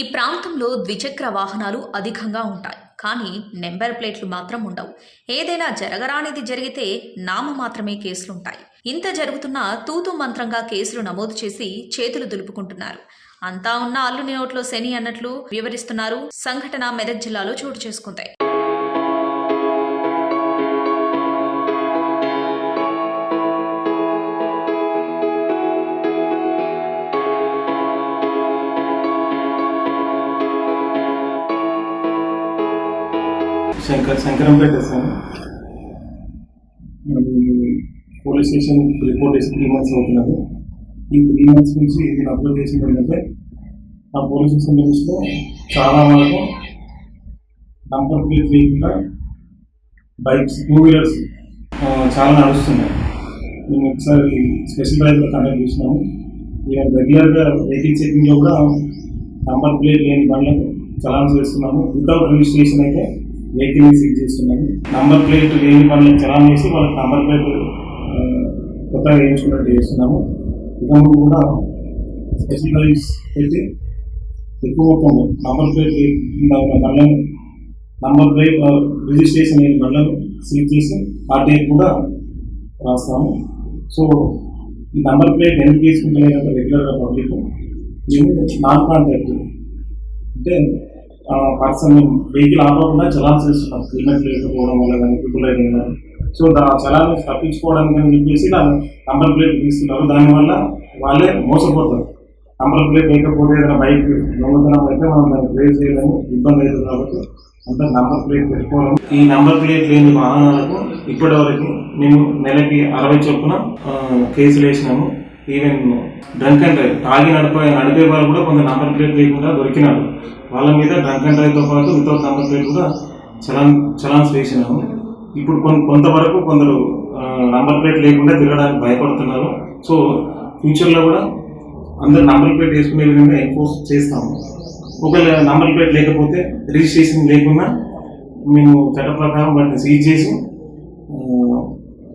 ఈ ప్రాంతంలో ద్విచక్ర వాహనాలు అధికంగా ఉంటాయి. కానీ నెంబర్ ప్లేట్లు మాత్రం ఉండవు. ఏదైనా జరగరానిది జరిగితే నామ మాత్రమే కేసులుంటాయి. ఇంత జరుగుతున్నా తూతు మంత్రంగా కేసులు నమోదు చేసి చేతులు దులుపుకుంటున్నారు. అంతా ఉన్న అల్లుని నోట్లో శని అన్నట్లు వివరిస్తున్నారు. సంఘటన మెదక్ జిల్లాలో చోటు చేసుకుంటాయి Shankar Shankarampet sir police station report చేసి త్రీ మంత్స్ అవుతున్నది. ఈ త్రీ మంత్స్ నుంచి నేను అప్లోడ్ చేసింది ఏంటంటే ఆ పోలీస్ స్టేషన్ లిమిట్స్లో చాలా వరకు నంబర్ ప్లేట్ లేకుండా బైక్స్ టూ వీలర్స్ చాలా నడుస్తున్నాయి. మేము ఒకసారి స్పెషల్ డ్రైవ్లో కండక్ట్ చేసినాము. ఇక రెగ్యులర్గా వెహికల్ చెకింగ్లో కూడా నంబర్ ప్లేట్ లేని బండ్లకు చలాన్స్ చేస్తున్నాము వితౌట్ రిజిస్ట్రేషన్ అయితే వెహికల్ని సీజ్ చేస్తున్నాము నంబర్ ప్లేట్ లేని వాళ్ళని చలాన్ చేసి వాళ్ళకి నంబర్ ప్లేట్ కొత్తగా వేయించుకున్నట్టు చేస్తున్నాము. ఇక ముందు కూడా స్పెషల్ డ్రైవ్స్ పెట్టి ఎక్కువ నంబర్ ప్లేట్ బండ్లను నంబర్ ప్లేట్ రిజిస్ట్రేషన్ లేని బండ్లను సీజ్ చేసి ఆర్టీఐ కూడా రాస్తాము. సో ఈ నంబర్ ప్లేట్ ఎందుకు తీసుకుంటే రెగ్యులర్గా పబ్లిక్ మేము నాన్ కాంటాక్ట్ అంటే పర్సన్ వెహికల్ ఆపకుండా చలాన్స్ చేస్తున్నాం హెల్మెట్ లేకపోవడం వల్ల కానీ ట్రిపుల్ రైడింగ్ కానీ సో ఆ చలాన్ని తప్పించుకోవడానికి అని చెప్పేసి నా నంబర్ ప్లేట్ తీస్తున్నారు. దానివల్ల వాళ్ళే మోసపోతారు. నంబర్ ప్లేట్ లేకపోతే ఏదైనా బైక్ దొంగతనం అయితే మనం దాన్ని ప్లేస్ చేయలేము. ఇబ్బంది అవుతుంది కాబట్టి అంతా నంబర్ ప్లేట్ పెట్టుకోవడం. ఈ నంబర్ ప్లేట్ లేని వాహనాలకు ఇప్పటి వరకు మేము నెలకి అరవై చొప్పున కేసులు వేసినాము. ఈవెన్ డ్రంక్ అండ్ డ్రైవ్ తాగి నడిపే నడిపే వాళ్ళు కూడా కొంత నంబర్ ప్లేట్ లేకుండా దొరికినారు. వాళ్ళ మీద డ్రంక్ అండ్ డ్రైవ్తో పాటు వితౌట్ నంబర్ ప్లేట్ కూడా చలాన్ చలాన్స్ వేసినాము ఇప్పుడు కొంత కొంతవరకు కొందరు నంబర్ ప్లేట్ లేకుండా తిరగడానికి భయపడుతున్నారు. సో ఫ్యూచర్లో కూడా అందరు నంబర్ ప్లేట్ వేసుకునే విధంగా ఎన్ఫోర్స్ చేస్తాము. ఒకవేళ నంబర్ ప్లేట్ లేకపోతే రిజిస్ట్రేషన్ లేకుండా మేము చట్ట ప్రకారం వాటిని సీజ్ చేసి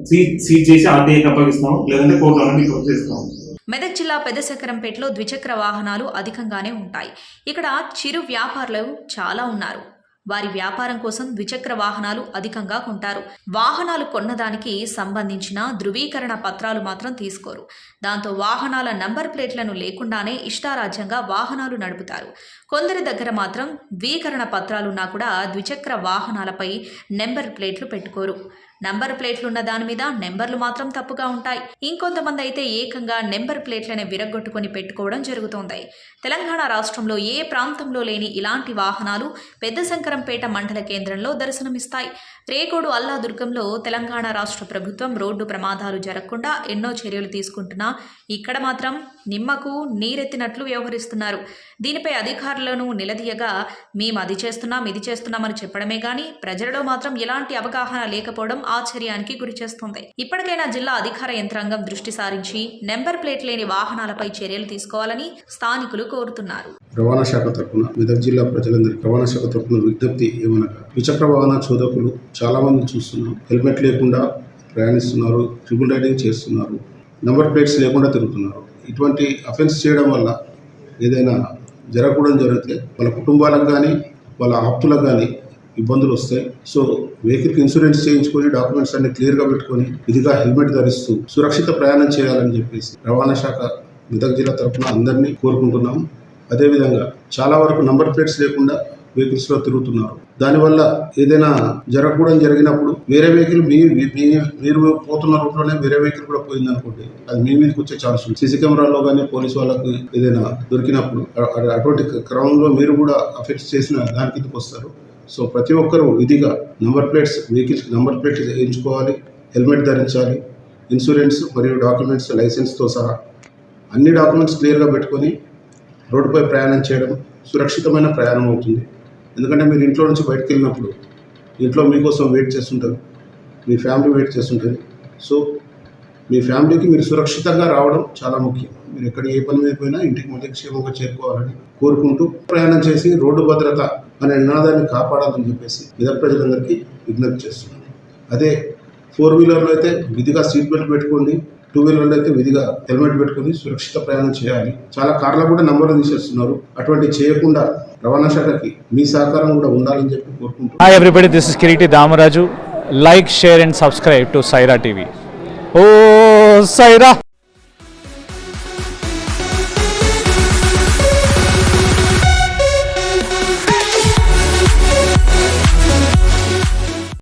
సీజ్ సీజ్ చేసి ఆర్టీఐకి అప్పగిస్తాము. లేదంటే కోర్టులో రిపోర్ట్ చేస్తాము. మెదక్ జిల్లా పెద్దశంకరంపేటలో ద్విచక్ర వాహనాలు అధికంగానే ఉంటాయి. ఇక్కడ చిరు వ్యాపారులు చాలా ఉన్నారు. వారి వ్యాపారం కోసం ద్విచక్ర వాహనాలు అధికంగా కొంటారు. వాహనాలు కొన్నదానికి సంబంధించిన ధృవీకరణ పత్రాలు మాత్రం తీసుకోరు. దాంతో వాహనాల నంబర్ ప్లేట్లను లేకుండానే ఇష్టారాజ్యంగా వాహనాలు నడుపుతారు. కొందరి దగ్గర మాత్రం ద్వీకరణ పత్రాలున్నా కూడా ద్విచక్ర వాహనాలపై నెంబర్ ప్లేట్లు పెట్టుకోరు. నంబర్ ప్లేట్లు ఉన్న దాని మీద నెంబర్లు మాత్రం తప్పుగా ఉంటాయి. ఇంకొంతమంది అయితే ఏకంగా నెంబర్ ప్లేట్లను విరగొట్టుకుని పెట్టుకోవడం జరుగుతోంది. తెలంగాణ రాష్ట్రంలో ఏ ప్రాంతంలో లేని ఇలాంటి వాహనాలు పెద్ద శంకరంపేట మండల కేంద్రంలో దర్శనమిస్తాయి. రేకోడు అల్లాదుర్గంలో తెలంగాణ రాష్ట్ర ప్రభుత్వం రోడ్డు ప్రమాదాలు జరగకుండా ఎన్నో చర్యలు తీసుకుంటున్నా ఇక్కడ మాత్రం నిమ్మకు నీరెత్తినట్లు వ్యవహరిస్తున్నారు. దీనిపై అధికారులను నిలదీయగా మేము అది చేస్తున్నాం ఇది చేస్తున్నామని చెప్పడమే గాని ప్రజలలో మాత్రం ఎలాంటి అవగాహన లేకపోవడం ఆశ్చర్యానికి గురిచేస్తుంది ఇప్పటికైనా జిల్లా అధికార యంత్రాంగం దృష్టి సారించి నెంబర్ ప్లేట్ లేని వాహనాలపై చర్యలు తీసుకోవాలని స్థానికులు కోరుతున్నారు. రవాణా శాఖ తరఫున మెదక్ జిల్లా ప్రజలందరికీ రవాణా శాఖ తరఫున విజ్ఞప్తి ఏమనగా ద్విచక్ర వాహన చోదకులు చాలా మంది చూస్తున్నాం హెల్మెట్ లేకుండా ప్రయాణిస్తున్నారు ట్రిపుల్ రైడింగ్ చేస్తున్నారు. నెంబర్ ప్లేట్స్ లేకుండా తిరుగుతున్నారు. ఇటువంటి అఫెన్స్ చేయడం వల్ల ఏదైనా జరగకూడదు జరిగితే వాళ్ళ కుటుంబాలకు కానీ వాళ్ళ ఆప్తులకు కానీ ఇబ్బందులు వస్తాయి. సో వెహికల్కి ఇన్సూరెన్స్ చేయించుకొని డాక్యుమెంట్స్ అన్ని క్లియర్గా పెట్టుకొని ఇదిగా హెల్మెట్ ధరిస్తూ సురక్షిత ప్రయాణం చేయాలని చెప్పేసి రవాణా శాఖ మెదక్ జిల్లా తరఫున అందరినీ కోరుకుంటున్నాము. అదేవిధంగా చాలా వరకు నంబర్ ప్లేట్స్ లేకుండా వెహికల్స్లో తిరుగుతున్నారు. దానివల్ల ఏదైనా జరగకూడదు జరిగినప్పుడు వేరే వెహికల్ మీ మీ- మీరు పోతున్న రూట్లోనే వేరే వెహికల్ కూడా పోయింది అనుకోండి అది మీ మీదకి వచ్చే ఛాన్స్ ఉంది. సీసీ కెమెరాలో కానీ పోలీస్ వాళ్ళకి ఏదైనా దొరికినప్పుడు అటువంటి క్రమంలో మీరు కూడా అఫెక్ట్ చేసిన దాని కిందకు వస్తారు? సో ప్రతి ఒక్కరూ విధిగా number plates vehicles number plates వేయించుకోవాలి హెల్మెట్ ధరించాలి ఇన్సూరెన్స్ మరియు డాక్యుమెంట్స్ లైసెన్స్తో సహా అన్ని డాక్యుమెంట్స్ క్లియర్గా పెట్టుకొని రోడ్డుపై ప్రయాణం చేయడం సురక్షితమైన ప్రయాణం అవుతుంది. ఎందుకంటే మీరు ఇంట్లో నుంచి బయటకు వెళ్ళినప్పుడు ఇంట్లో మీకోసం వెయిట్ చేస్తుంటారు మీ ఫ్యామిలీ వెయిట్ చేస్తుంటుంది సో మీ ఫ్యామిలీకి మీరు సురక్షితంగా రావడం చాలా ముఖ్యం. మీరు ఎక్కడ ఏ పని మీద పోయినా ఇంటికి మళ్ళీ క్షేమంగా చేరుకోవాలని కోరుకుంటూ ప్రయాణం చేసి రోడ్డు భద్రత అనే నినాదాన్ని కాపాడాలని చెప్పేసి మెదక్ ప్రజలందరికీ విజ్ఞప్తి చేస్తున్నాను. అదే ఫోర్ వీలర్లో అయితే విధిగా సీట్ బెల్ట్ పెట్టుకోండి. టూ వీలర్లు అయితే విధిగా హెల్మెట్ పెట్టుకుని సురక్షిత ప్రయాణం చేయాలి. చాలా కార్లు కూడా నంబర్లు తీసేస్తున్నారు. అటువంటి చేయకుండా రవాణా శాఖకి మీ సహకారం కూడా ఉండాలని చెప్పి కోరుకుంటున్నాను Hi everybody, this is Kiriti Damaraju like share and subscribe to Saira TV oh Sye Raa